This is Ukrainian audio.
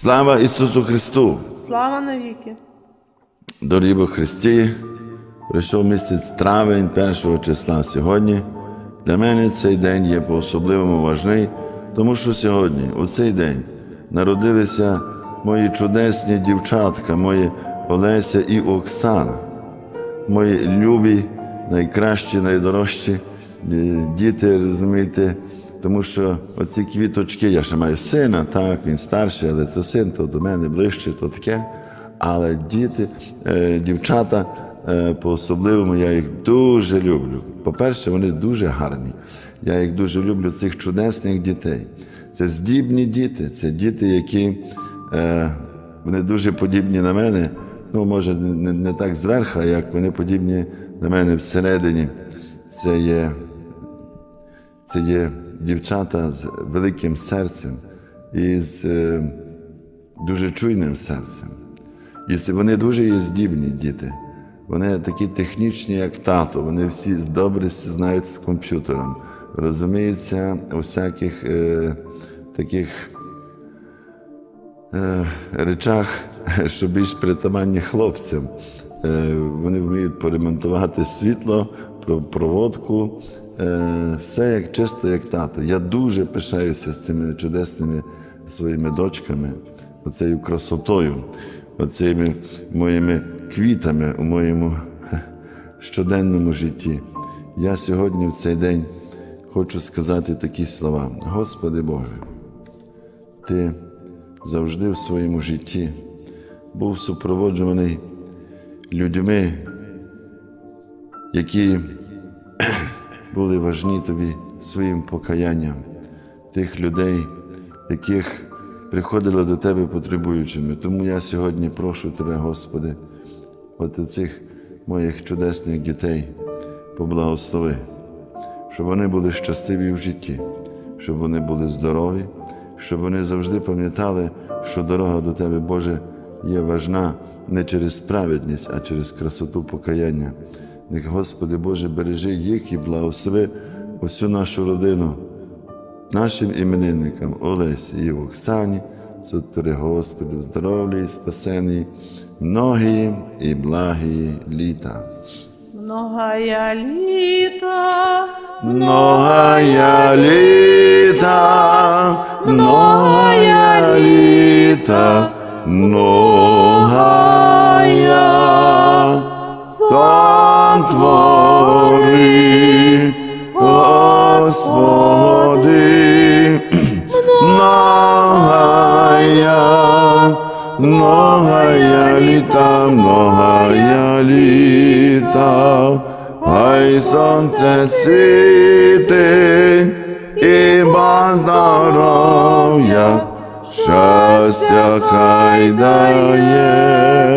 Слава Ісусу Христу! Слава навіки! Дорогі в Христі! Прийшов місяць травень першого числа сьогодні. Для мене цей день є по-особливому важний, тому що сьогодні, у цей день, народилися мої чудесні дівчатка, мої Олеся і Оксана, мої любі, найкращі, найдорожчі е, діти, розумієте, тому що оці квіточки, я ще маю сина, так, він старший, але це син, то до мене ближче, то таке. Але діти, е, дівчата, е, по-особливому я їх дуже люблю. По-перше, вони дуже гарні. Я їх дуже люблю, цих чудесних дітей. Це здібні діти, це діти, які е, вони дуже подібні на мене. Ну, може, не, не так зверху, як вони подібні на мене всередині. Це є це є дівчата з великим серцем і з е, дуже чуйним серцем. І вони дуже є здібні діти. Вони такі технічні, як тато. Вони всі добре знають з комп'ютером, розуміються у всяких е, таких е, речах, що більш притаманні хлопцям. Е, вони вміють поремонтувати світло, проводку, все як чисто, як тато. Я дуже пишаюся з цими чудесними своїми дочками, оцею красотою, оцими моїми квітами у моєму щоденному житті. Я сьогодні в цей день хочу сказати такі слова: Господи Боже, Ти завжди в своєму житті був супроводжуваний людьми, які були важні тобі своїм покаянням, тих людей, яких приходили до тебе потребуючими. Тому я сьогодні прошу тебе, Господи, от цих моїх чудесних дітей поблагослови, щоб вони були щасливі в житті, щоб вони були здорові, щоб вони завжди пам'ятали, що дорога до Тебе, Боже, є важна не через праведність, а через красоту покаяння. Господи Боже, бережи їх і благослови усю нашу родину, нашим іменинникам Олесі і Оксані, сотвори Господи, в здоров'ї і спасенні, многії і благії літа. Многая літа, Многая літа, многая літа, многая сотвори, Господи, многая, многая літа, многая літа, Хай сонце світить і здоров'я, щастя хай дає.